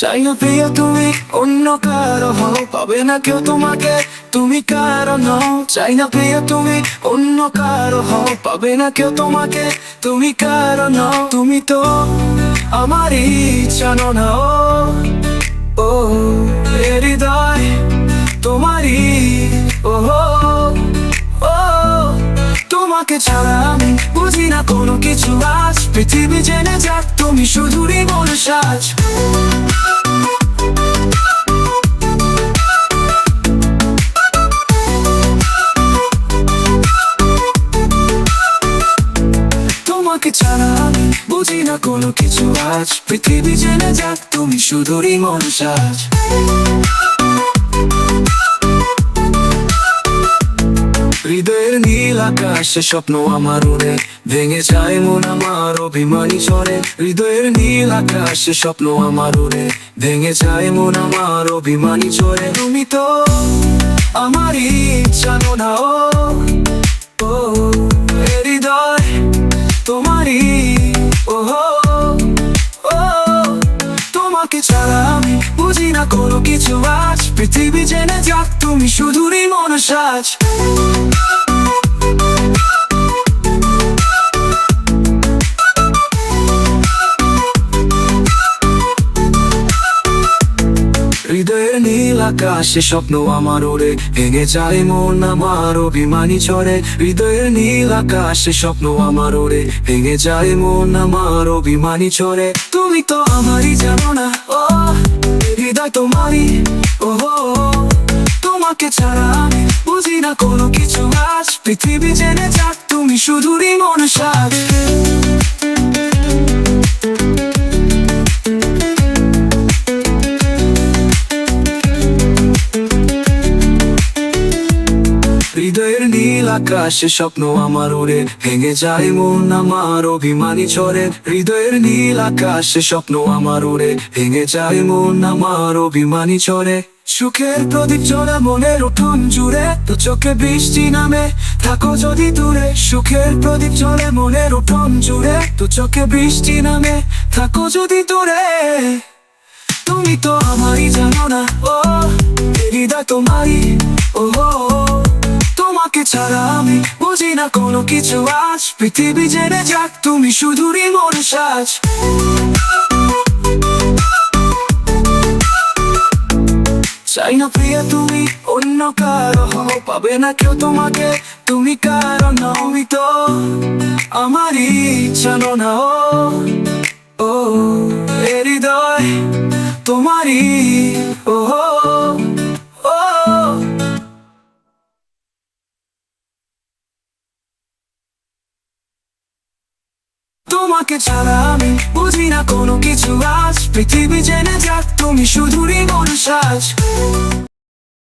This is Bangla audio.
চাই না প্রিয় তুমি অন্য কারও হও। পাবে না কেউ তোমাকে, তুমি কারও নও। চাই না প্রিয় তুমি অন্য কারও হও। পাবে না কেউ তোমাকে, তুমি কারও নও। তুমি তো আমারই জানো না ও। হৃদয় তোমারই। ও ও তোমাকে ছাড়া আমি বুঝি না কোনো কিছু আজ। পৃথিবী জেনে যাক তুমি শুধুই মন সাজ। তোমাকে ছাড়া আমি বুঝি না কোনো কিছু আজ। পৃথিবী জেনে যাক তুমি শুধুই মন সাজ। হৃদয়ের নীল আকাশে স্বপ্ন আমার উড়ে, ভেঙে যায় মন আমার অভিমানী ঝরে হৃদয়ের নীল আকাশে স্বপ্ন আমার উড়ে, ভেঙে যায় মন আমার অভিমানী ঝরে তুমি তো আমারই জানো না পৃথিবী জেনে যাক তুমি শুধুই মন সাজ হৃদয়ের নীল আকাশে স্বপ্ন আমার ওরে, ভেঙে যায় মন আমার, অভিমানী ঝরে হৃদয়ের নীল আকাশে স্বপ্ন আমার ওরে, ভেঙে যায় মন আমার, অভিমানী ঝরে তুমি তো আমারই জানো না ও হৃদয় তোমারই। ও তোমাকে ছাড়া আমি বুঝি না কোনো কিছু। আজ পৃথিবী জেনে যাক তুমি শুধুই মন আকাশে স্বপ্ন আমার উড়ে, ভেঙে যায় মন আমার অভিমানী ঝরে হৃদয়ের নীল আকাশে স্বপ্ন আমার উড়ে, ভেঙে যায় মন আমার অভিমানী ঝরে সুখের প্রদীপ জ্বলা মনের উঠোন জুড়ে, তো চোখে বৃষ্টি নামে। থাকো যদি দূরে, সুখের প্রদীপ জ্বলে মনের উঠোন জুড়ে, তো চোখে বৃষ্টি নামে। থাকো যদি দূরে, তুমি তো আমারই জানো না, ও হৃদয় তোমারই ও তোমাকে ছাড়া আমি বুঝি না কোনো কিছু আজ। পৃথিবী জেনে যাক তুমি শুধুই মন সাজ। চাই না প্রিয়া, তুমি অন্য কারও পাবে না কেউ তোমাকে। তুমি কারও নও তো আমারই জানো না ও ও হৃদয় তোমারই ও তোমাকে ছাড়া আমি বুঝি না কোনো কিছু আজ। পৃথিবী জেনে যাক তুমি শুধুই মন